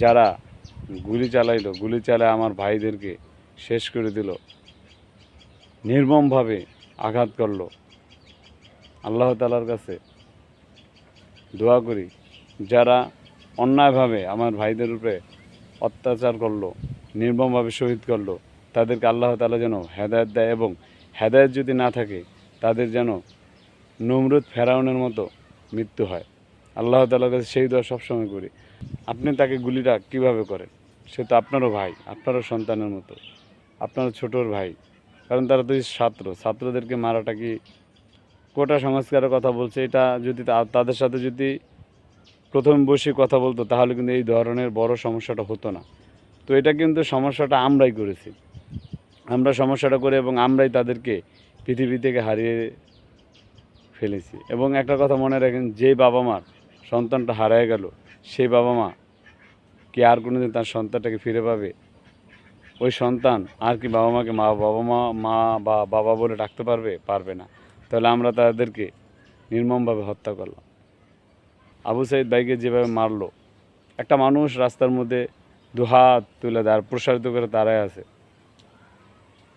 যারা গুলি চালাইলো, গুলি চালায় আমার ভাইদেরকে শেষ করে দিল, নির্মমভাবে আঘাত করল। আল্লাহ তালার কাছে দোয়া করি, যারা অন্যায়ভাবে আমার ভাইদের উপরে অত্যাচার করল, নির্মমভাবে শহীদ করল, তাদেরকে আল্লাহ তালা যেন হেদায়ত দেয় এবং হেদায়ত যদি না থাকে, তাদের যেন নমরুদ ফেরাউনের মতো মৃত্যু হয়। আল্লাহ তালার কাছে সেই দোয়া সবসময় করি। আপনি তাকে গুলিটা কীভাবে করেন? সে তো আপনারও ভাই, আপনারও সন্তানের মতো, আপনারও ছোটোর ভাই। কারণ তারা তো ছাত্র, ছাত্রদেরকে মারাটা কি কোটা সংস্কারের কথা বলছে? এটা যদি তাদের সাথে যদি প্রথম বসে কথা বলতো, তাহলে কিন্তু এই ধরনের বড় সমস্যাটা হতো না। তো এটা কিন্তু সমস্যাটা আমরাই করেছি। আমরা সমস্যাটা করে এবং আমরাই তাদেরকে পৃথিবী থেকে হারিয়ে ফেলেছি। এবং একটা কথা মনে রাখেন, যে বাবা মার সন্তানটা হারিয়ে গেল সেই বাবা মা কি আর কোনো দিন তার সন্তানটাকে ফিরে পাবে? ওই সন্তান আর কি বাবা মাকে মা, বাবা মা মা বা বাবা বলে ডাকতে পারবে? পারবে না। তাহলে আমরা তাদেরকে নির্মমভাবে হত্যা করলাম। আবু সাইদ ভাইকে যেভাবে মারলো, একটা মানুষ রাস্তার মধ্যে দুহাত তুলে আর প্রসারিত করে দাঁড়ায় আছে।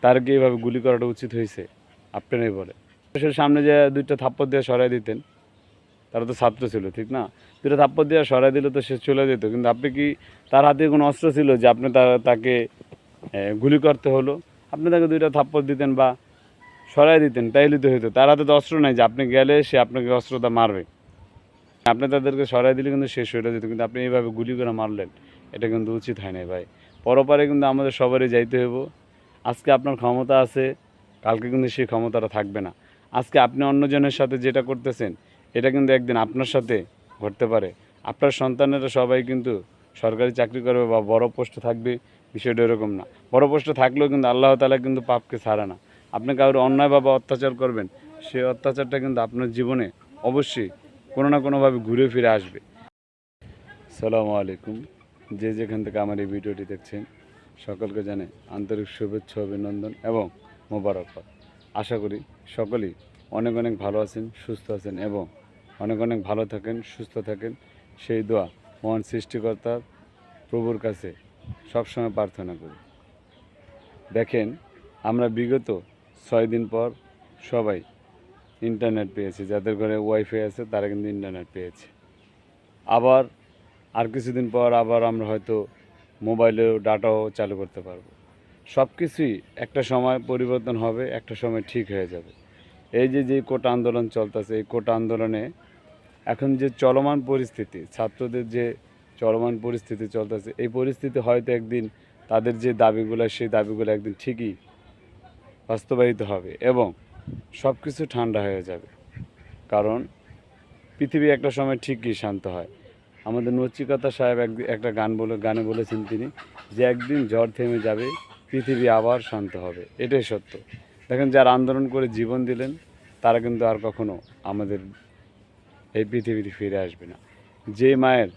তার কি এইভাবে গুলি করাটা উচিত হয়েছে, আপনারাই বলে সামনে যে দুইটা থাপ্পড় দিয়ে সরাই দিতেন, তারা তো ছাত্র ছিল, ঠিক না? দুটো থাপ্পড় দিয়ে সরাই দিলে তো সে চলে যেত। কিন্তু আপনি কি তার হাতে কোনো অস্ত্র ছিল যে আপনি তা- তাকে গুলি করতে হলো? আপনি তাকে দুইটা থাপ্পড় দিতেন বা সরাই দিতেন, তাইলে তো হতো তার হাতে তো অস্ত্র নাই যে আপনি গেলে সে আপনাকে অস্ত্রটা মারবে। আপনি তাদেরকে সরাই দিলে কিন্তু শেষ হয়ে যেত, কিন্তু আপনি এইভাবে গুলি করে মারলেন, এটা কিন্তু উচিত হয় না ভাই। পরপারে কিন্তু আমাদের সবারই যাইতে হইব। আজকে আপনার ক্ষমতা আছে, কালকে কিন্তু সেই ক্ষমতাটা থাকবে না। আজকে আপনি অন্যজনের সাথে যেটা করতেছেন, এটা কিন্তু একদিন আপনার সাথে ঘটতে পারে। আপনার সন্তানেরা সবাই কিন্তু সরকারি চাকরি করবে বা বড় পোস্টে থাকবে, বিষয়টা এরকম না। বড় পোস্টে থাকলেও কিন্তু আল্লাহ তালা কিন্তু পাপকে ছাড়ে না। আপনি কারোর অন্যায়ভাবে অত্যাচার করবেন সেই অত্যাচারটা কিন্তু আপনার জীবনে অবশ্যই কোনো না কোনোভাবে ঘুরে ফিরে আসবে। সালামু আলাইকুম। যে যেখান থেকে আমার এই ভিডিওটি দেখছেন, সকলকে জানে আন্তরিক শুভেচ্ছা, অভিনন্দন এবং মোবারকবাদ। আশা করি সকলেই অনেক অনেক ভালো আছেন, সুস্থ আছেন এবং অনেক অনেক ভালো থাকেন, সুস্থ থাকেন। সেই দোয়া মহান সৃষ্টিকর্তা প্রভুর কাছে সবসময় প্রার্থনা করি। দেখেন, আমরা বিগত ছয় দিন পর সবাই ইন্টারনেট পেয়েছি। যাদের ঘরে ওয়াইফাই আছে, তারা কিন্তু ইন্টারনেট পেয়েছে। আবার আর কিছুদিন পর আবার আমরা হয়তো মোবাইলেও ডাটাও চালু করতে পারব। সব কিছুই একটা সময় পরিবর্তন হবে, একটা সময় ঠিক হয়ে যাবে। এই যে যে কোটা আন্দোলন চলতেছে, এই কোটা আন্দোলনে এখন যে চলমান পরিস্থিতি, ছাত্রদের যে চলমান পরিস্থিতি চলতেছে, এই পরিস্থিতি হয়তো একদিন তাদের যে দাবিগুলো, সেই দাবিগুলো একদিন ঠিকই বাস্তবায়িত হবে এবং সব কিছু ঠান্ডা হয়ে যাবে। কারণ পৃথিবী একটা সময় ঠিকই শান্ত হয়। আমাদের নচিকতা সাহেব এক, একটা গান বলে, গানে বলেছেন তিনি যে একদিন ঝড় থেমে যাবে, পৃথিবী আবার শান্ত হবে। এটাই সত্য। দেখেন যারা আন্দোলন করে জীবন দিলেন, তারা কিন্তু আর কখনো আমাদের এই পৃথিবীতে ফিরে আসবে না। যে মায়ের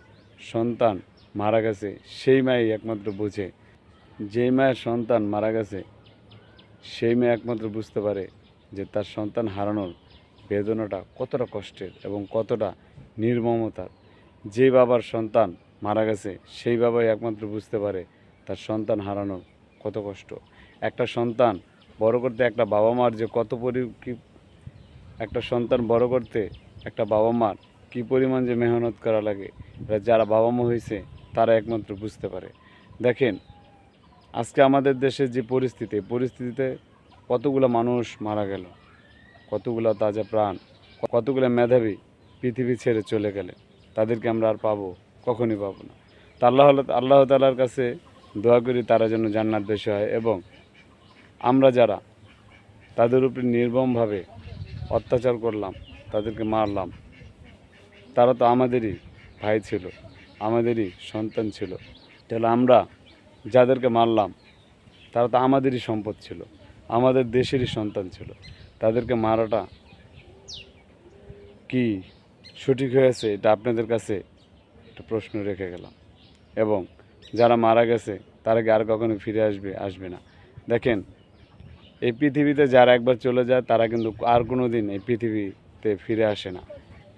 সন্তান মারা গেছে, সেই মাই একমাত্র বোঝে। যে মায়ের সন্তান মারা গেছে, সেই মেয়ে একমাত্র বুঝতে পারে যে তার সন্তান হারানোর বেদনাটা কতটা কষ্টের এবং কতটা নির্মমতার যে বাবার সন্তান মারা গেছে, সেই বাবাই একমাত্র বুঝতে পারে তার সন্তান হারানোর কত কষ্ট। একটা সন্তান বড় করতে একটা বাবা মার যে কত পরি একটা সন্তান বড় করতে একটা বাবা মার কী পরিমাণ যে মেহনত করা লাগে যারা বাবা মা হয়েছে তারা একমাত্র বুঝতে পারে। দেখেন, আজকে আমাদের দেশের যে পরিস্থিতি পরিস্থিতিতে কতগুলো মানুষ মারা গেল, কতগুলো তাজা প্রাণ, কতগুলো মেধাবী পৃথিবী ছেড়ে চলে গেলে, তাদেরকে আমরা আর পাবো, কখনই পাবো না। তা আল্লাহ আল্লাহ তালার কাছে দোয়া করি তারা যেন জান্নাত বেশি হয় এবং আমরা যারা তাদের উপরে নির্মমভাবে অত্যাচার করলাম তাদেরকে মারলাম। তারা তো আমাদেরই ভাই ছিল, আমাদেরই সন্তান ছিল। তাহলে আমরা যাদেরকে মারলাম, তারা তো আমাদেরই সম্পদ ছিল, আমাদের দেশেরই সন্তান ছিল। তাদেরকে মারাটা কি সঠিক হয়েছে, এটা আপনাদের কাছে একটা প্রশ্ন রেখে গেলাম। এবং যারা মারা গেছে, তারা কি আর কখনো ফিরে আসবে আসবে না। দেখেন, এই পৃথিবীতে যারা একবার চলে যায়, তারা কিন্তু আর কোনো দিন এই পৃথিবীতে ফিরে আসে না।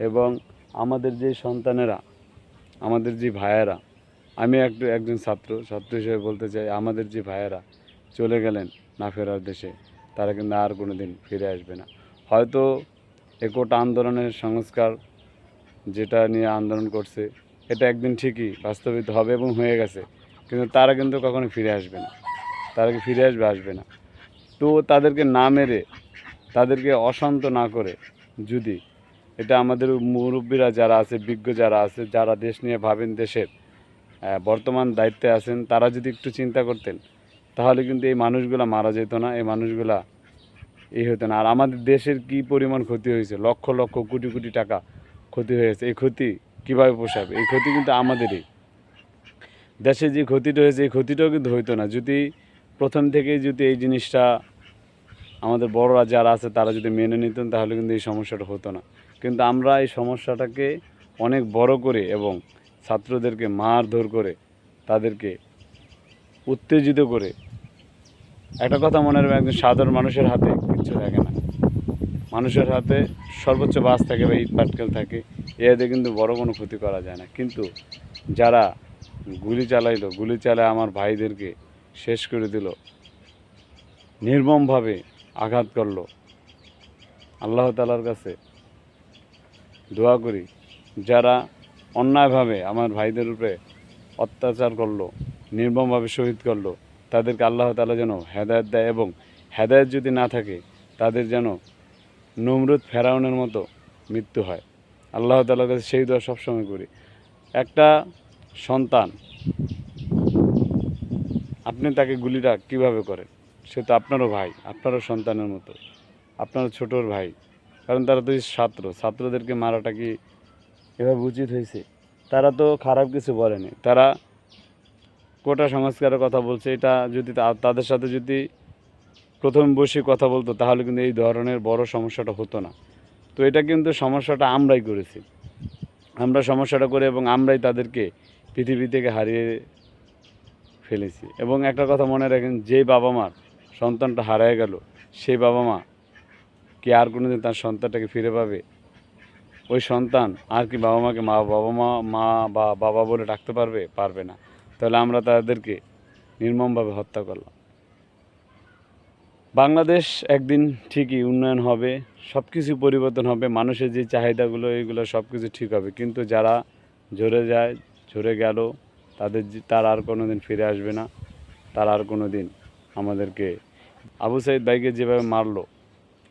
এবং আমাদের যে সন্তানেরা, আমাদের যে ভাইয়েরা, আমি একটু একজন ছাত্র ছাত্র হিসেবে বলতে চাই, আমাদের যে ভাইয়েরা চলে গেলেন না ফেরার দেশে, তারা কিন্তু আর কোনো দিন ফিরে আসবে না। হয়তো একোটা আন্দোলনের সংস্কার যেটা নিয়ে আন্দোলন করছে, এটা একদিন ঠিকই বাস্তবিত হবে এবং হয়ে গেছে, কিন্তু তারা কিন্তু কখনো ফিরে আসবে না। তারা ফিরে আসবে আসবে না। তো তাদেরকে না মেরে, তাদেরকে অশান্ত না করে যদি। এটা আমাদের মুরব্বীরা যারা আছে, বিজ্ঞ যারা আছে, যারা দেশ নিয়ে ভাবেন দেশের বর্তমান দায়িত্বে আছেন, তারা যদি একটু চিন্তা করতেন, তাহলে কিন্তু এই মানুষগুলা মারা যেত না, এই মানুষগুলা এই হতো না। আর আমাদের দেশের কি পরিমাণ ক্ষতি হয়েছে? লক্ষ লক্ষ, কোটি কোটি টাকা ক্ষতি হয়েছে এই ক্ষতি কীভাবে পোষাবে? এই ক্ষতি কিন্তু আমাদেরই। দেশে যে ক্ষতিটা হয়েছে, এই ক্ষতিটাও কিন্তু হইতো না। যদি প্রথম থেকেই যদি এই জিনিসটা আমাদের বড়রা যারা আছে, তারা যদি মেনে নিতেন, তাহলে কিন্তু এই সমস্যাটা হতো না। কিন্তু আমরা এই সমস্যাটাকে অনেক বড় করে এবং ছাত্রদেরকে মারধর করে, তাদেরকে উত্তেজিত করে, একটা কথা মনে রাখবেন, একজন সাধারণ মানুষের হাতে কিচ্ছু থাকে না। মানুষের হাতে সর্বোচ্চ বাস থাকে বা ইট পাটকেল থাকে এতে কিন্তু বড় কোনো ক্ষতি করা যায় না। কিন্তু যারা গুলি চালাইলো, গুলি চালায় আমার ভাইদেরকে শেষ করে দিল, নির্মমভাবে আঘাত করল। আল্লাহ তালার কাছে দোয়া করি, যারা অন্যায়ভাবে আমার ভাইদের উপরে অত্যাচার করল, নির্মমভাবে শহীদ করল, তাদেরকে আল্লাহ তালা যেন হেদায়ত দেয় এবং হেদায়ত যদি না থাকে, তাদের যেন নমরুদ ফেরাউনের মতো মৃত্যু হয়। আল্লাহ তালার কাছে সেই দোয়া সবসময় করি। একটা সন্তান, আপনি তাকে গুলিটা কীভাবে করেন? সে তো আপনারও ভাই, আপনারও সন্তানের মতো, আপনারও ছোটোর ভাই। কারণ তারা তো ছাত্র, ছাত্রদেরকে মারাটা কি এভাবে উচিত হয়েছে? তারা তো খারাপ কিছু বলেনি। তারা কোটা সংস্কারের কথা বলছে, এটা যদি তাদের সাথে যদি প্রথম বসে কথা বলতো, তাহলে কিন্তু এই ধরনের বড় সমস্যাটা হতো না। তো এটা কিন্তু সমস্যাটা আমরাই করেছি। আমরা সমস্যাটা করে এবং আমরাই তাদেরকে পৃথিবী থেকে হারিয়ে ফেলেছি। এবং একটা কথা মনে রাখেন যেই বাবা মার সন্তানটা হারিয়ে গেল, সেই বাবা মা কি আর কোনো দিন তার সন্তানটাকে ফিরে পাবে? ওই সন্তান আর কি বাবা মাকে মা, বাবা মা মা বা বাবা বলে ডাকতে পারবে? পারবে না। তাহলে আমরা তাদেরকে নির্মমভাবে হত্যা করলাম। বাংলাদেশ একদিন ঠিকই উন্নয়ন হবে সব কিছু পরিবর্তন হবে, মানুষের যে চাহিদাগুলো, এগুলো সব কিছু ঠিক হবে। কিন্তু যারা ঝরে যায়, ঝরে গেল, তাদের তারা আর কোনো দিন ফিরে আসবে না, তারা আর কোনো দিন আমাদেরকে। আবু সাইদ ভাইকে যেভাবে মারলো,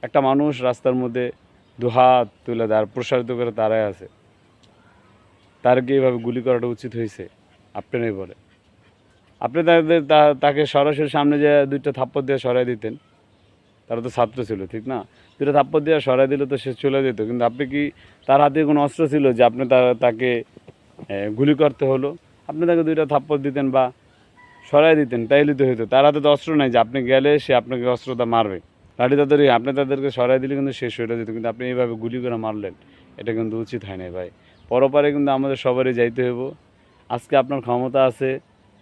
একটা মানুষ রাস্তার মধ্যে দুহাত তুলে আর প্রসারিত করে তারাই আছে তার কি এইভাবে গুলি করাটা উচিত হয়েছে আপনারাই বলে। আপনি তাদের তাকে সরাসরি সামনে যে দুইটা থাপ্পড় দিয়ে সরাই দিতেন, তারা তো ছাত্র ছিল, ঠিক না? দুটো থাপ্পড় দিয়ে সরাই দিলে তো সে চলে যেত, কিন্তু আপনি কি তার হাতে কোনো অস্ত্র ছিল যে আপনি তাকে গুলি করতে হলো? আপনি তাকে দুইটা থাপ্পড় দিতেন বা সরাই দিতেন, তাইলে তো হতো তার হাতে তো অস্ত্র নাই যে আপনি গেলে সে আপনাকে অস্ত্রটা মারবে। লাঠি তাদের আপনি তাদেরকে সরাই দিলে কিন্তু শেষ হয়ে যেত কিন্তু আপনি এইভাবে গুলি করে মারলেন, এটা কিন্তু উচিত হয় না ভাই। পরপারে কিন্তু আমাদের সবারই যাইতে হইব। আজকে আপনার ক্ষমতা আছে,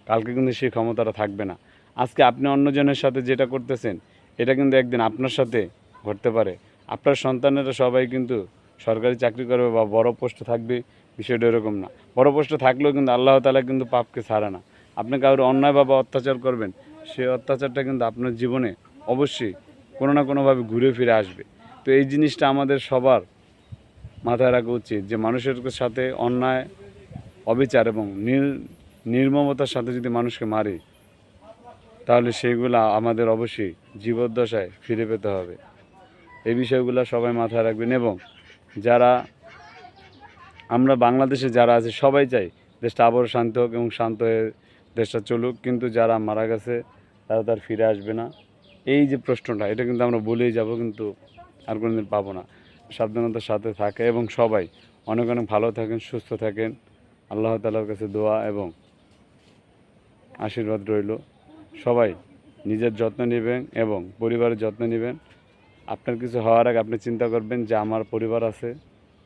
কালকে কিন্তু সেই ক্ষমতাটা থাকবে না। আজকে আপনি অন্যজনের সাথে যেটা করতেছেন, এটা কিন্তু একদিন আপনার সাথে ঘটতে পারে। আপনার সন্তানেরা সবাই কিন্তু সরকারি চাকরি করবে বা বড় পোস্টে থাকবে, বিষয়টা এরকম না। বড় পোস্টে থাকলেও কিন্তু আল্লাহ তালা কিন্তু পাপকে ছাড়ে না। আপনি কারোর অন্যায় বা অত্যাচার করবেন সেই অত্যাচারটা কিন্তু আপনার জীবনে অবশ্যই কোনো না কোনোভাবে ঘুরে ফিরে আসবে। তো এই জিনিসটা আমাদের সবার মাথায় রাখা উচিত যে মানুষের সাথে অন্যায়, অবিচার এবং নির- নির্মমতার সাথে যদি মানুষকে মারি, তাহলে সেইগুলা আমাদের অবশ্যই জীবদ্দশায় ফিরে পেতে হবে। এই বিষয়গুলো সবাই মাথায় রাখবেন এবং যারা, আমরা বাংলাদেশে যারা আছে সবাই চাই দেশটা আবারও শান্ত হোক এবং শান্ত হয়ে দেশটা চলুক, কিন্তু যারা মারা গেছে, তারা তার ফিরে আসবে না। এই যে প্রশ্নটা, এটা কিন্তু আমরা বলেই যাব, কিন্তু আর কোনোদিন পাবো না। সাবধানতার সাথে থাকে এবং সবাই অনেক অনেক ভালো থাকেন, সুস্থ থাকেন। আল্লাহ তালার কাছে দোয়া এবং আশীর্বাদ রইল। সবাই নিজের যত্ন নেবেন এবং পরিবারের যত্ন নেবেন। আপনার কিছু হওয়ার আগে আপনি চিন্তা করবেন যে আমার পরিবার আছে।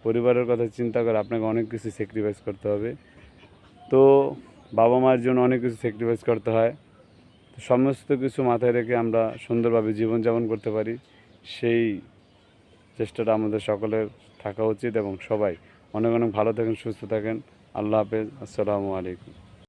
পরিবারের কথা চিন্তা করে আপনাকে অনেক কিছু স্যাক্রিফাইস করতে হবে। তো বাবা মায়ের জন্য অনেক কিছু স্যাক্রিফাইস করতে হয়। সমস্ত কিছু মাথায় রেখে আমরা সুন্দরভাবে জীবনযাপন করতে পারি। সেই চেষ্টাটা আমাদের সকলের থাকা উচিত এবং সবাই অনেক অনেক ভালো থাকেন, সুস্থ থাকেন। আল্লাহ হাফেজ। আসসালামু আলাইকুম।